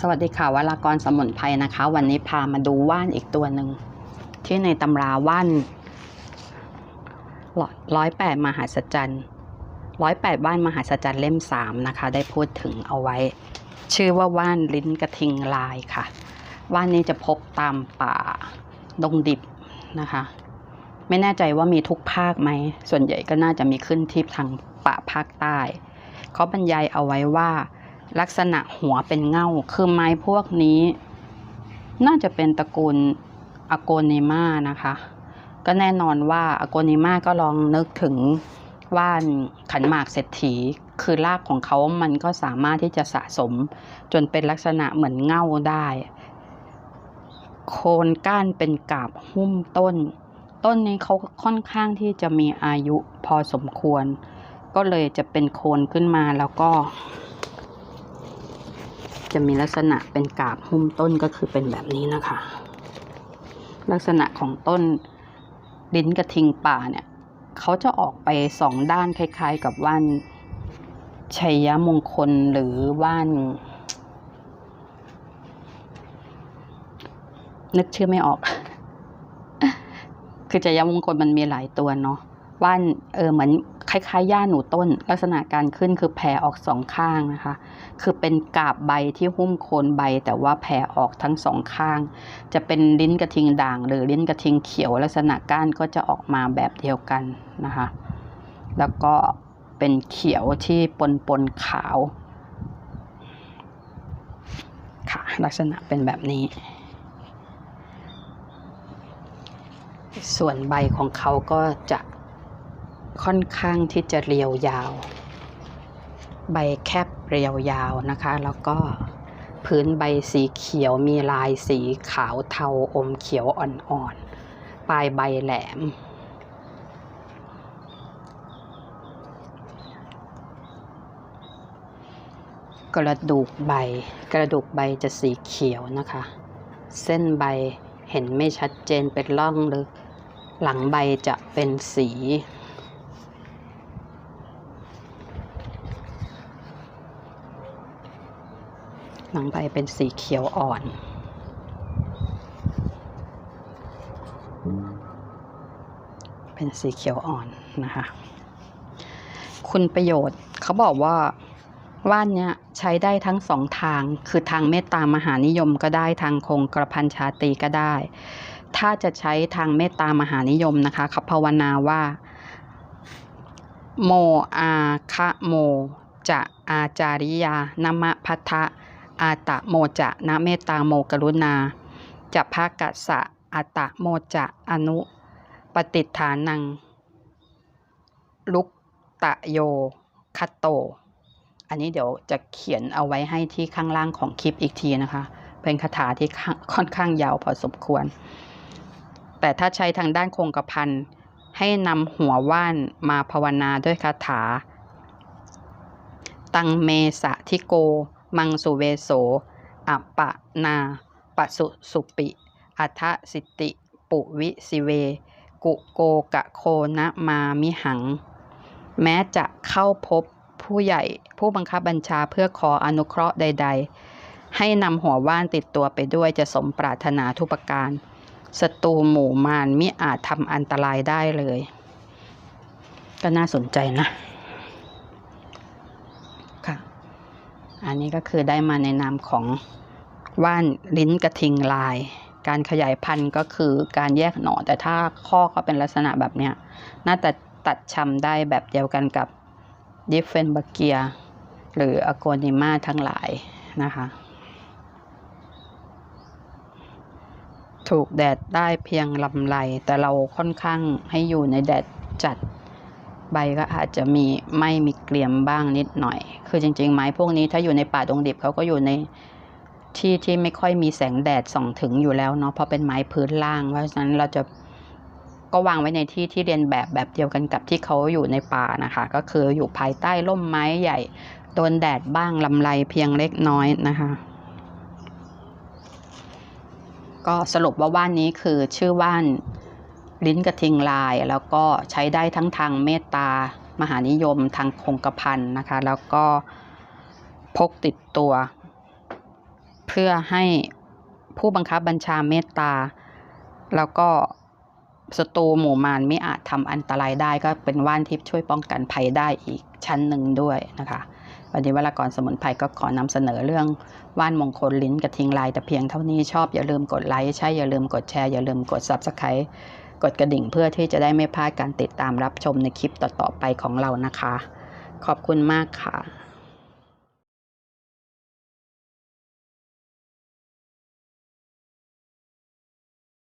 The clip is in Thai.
สวัสดีค่ะวรากรสมุนไพรนะคะ วันนี้พามาดูว่านอีกตัวหนึ่งที่ในตำราว่านร้อยแปดมหาสจรรย์ร้อยแปดว่านมหาสจรรย์เล่มสามนะคะ ได้พูดถึงเอาไว้ ชื่อว่าว่านลิ้นกระทิงลายค่ะ ว่านนี้จะพบตามป่าดงดิบนะคะ ไม่แน่ใจว่ามีทุกภาคไหม ส่วนใหญ่ก็น่าจะมีขึ้นที่ทางป่าภาคใต้เขาบรรยายเอาไว้ว่า ลักษณะหัวเป็นเง่า คือไม้พวกนี้ น่าจะเป็นตระกูลอโกนิมานะคะ ก็แน่นอนว่าอโกนิมาก็ลองนึกถึงว่านขันหมากเศรษฐี คือรากของเขามันก็สามารถที่จะสะสม จนเป็นลักษณะเหมือนเง่าได้ โคนก้านเป็นกาบหุ้มต้น ต้นนี้เขาค่อนข้างที่จะมีอายุพอสมควร ก็เลยจะเป็นโคนขึ้นมาแล้วก็ จะมีลักษณะเป็นกาบหุ้มต้นก็คือเป็นแบบนี้นะคะ ลักษณะของต้นลิ้นกระทิงป่าเนี่ยเขาจะออกไปสองด้านคล้าย ๆ กับว่านชัยมงคลหรือว่าน นึกชื่อไม่ออก คือชัยมงคลมันมีหลายตัวเนาะ ว่านเออเหมือนคล้ายๆหญ้าหนูต้น ลักษณะการขึ้นคือแผ่ออกสองข้างนะคะ คือเป็นกาบใบที่หุ้มโคนใบ แต่ว่าแผ่ออกทั้งสองข้าง จะเป็นลิ้นกระทิงด่าง หรือลิ้นกระทิงเขียว ลักษณะก้านก็จะออกมาแบบเดียวกันนะคะ แล้วก็เป็นเขียวที่ปนปนขาวค่ะลักษณะเป็นแบบนี้ ส่วนใบของเขาก็จะ ค่อนข้างที่จะเรียวยาว ใบแคบเรียวยาวนะคะ แล้วก็พื้นใบสีเขียวมีลายสีขาวเทาอมเขียวอ่อนๆ ปลายใบแหลม กระดูกใบ กระดูกใบจะสีเขียวนะคะ เส้นใบเห็นไม่ชัดเจนเป็นร่องลึก หลังใบจะเป็นสี หลังใบเป็นสีเขียวอ่อนเป็นสีเขียวอ่อนนะคะ คุณประโยชน์เขาบอกว่าว่านเนี้ยใช้ได้ทั้งสองทาง คือทางเมตตามหานิยมก็ได้ทางคงกระพันชาตีก็ได้ ถ้าจะใช้ทางเมตตามหานิยมนะคะเขาภาวนาว่า โมอาคะโม จะอาจาริยานมะพัทธะ อาตะโมจะนะเมตตาโมกรุณาจะภากัสสะอาตะโมจะอนุปฏิฐานัง ลุกตะโยคัตโต อันนี้เดี๋ยวจะเขียนเอาไว้ให้ที่ข้างล่างของคลิปอีกทีนะคะ เป็นคาถาที่ค่อนข้างยาวพอสมควร แต่ถ้าใช้ทางด้านคงกระพันให้นำหัวว่านมาภาวนาด้วยคาถา ตังเมสะทิโก มังสุเวโสอัปปะนาปสุสุปิอัทสิติปุวิสิเว กุโกกะโคนะมามิหัง แม้จะเข้าพบผู้ใหญ่ผู้บังคับบัญชาเพื่อขออนุเคราะห์ใด ๆ ให้นำหัวว่านติดตัวไปด้วยจะสมปรารถนาทุกประการศัตรูหมู่มารมิอาจทำอันตรายได้เลย ก็น่าสนใจนะ อันนี้ก็คือได้มาในนามของว่านลิ้นกระทิงลาย การขยายพันธุ์ก็คือการแยกหน่อแต่ถ้าข้อเขาเป็นลักษณะแบบเนี้ยน่าจะตัดชำได้แบบเดียวกันกับดิฟเฟนบาเกียหรืออโกนิมาทั้งหลายนะคะ ถูกแดดได้เพียงลำไร แต่เราค่อนข้างให้อยู่ในแดดจัด ใบก็อาจจะมีไม่มีเกลียมบ้างนิดหน่อย คือจริง ๆ ไม้พวกนี้ถ้าอยู่ในป่าดงดิบเขาก็อยู่ในที่ที่ไม่ค่อยมีแสงแดดส่องถึงอยู่แล้วเนาะเพราะเป็นไม้พื้นล่าง เพราะฉะนั้นเราจะก็วางไว้ในที่ที่เรียนแบบแบบเดียวกันกับที่เขาอยู่ในป่านะคะ ก็คืออยู่ภายใต้ร่มไม้ใหญ่โดนแดดบ้างลำไรเพียงเล็กน้อยนะคะ ก็สรุปว่าว่านนี้คือชื่อว่าน ลิ้นกระทิงลาย แล้วก็ใช้ได้ทั้งทางเมตตามหานิยมทางคงกระพันนะคะ แล้วก็พกติดตัว เพื่อให้ผู้บังคับบัญชาเมตตา แล้วก็ศัตรูหมู่มารไม่อาจทำอันตรายได้ก็เป็นว่านทิพย์ช่วยป้องกันภัยได้อีกชั้นหนึ่งด้วยนะคะวันนี้วรากรสมุนไพรก็ขอนำเสนอเรื่องว่านมงคลลิ้นกระทิงลายแต่เพียงเท่านี้ชอบอย่าลืมกดไลค์ใช่อย่าลืมกดแชร์อย่าลืมกด Subscribe กดกระดิ่งเพื่อที่จะได้ไม่พลาดการติดตามรับชมในคลิปต่อๆไปของเรานะคะ ขอบคุณมากค่ะ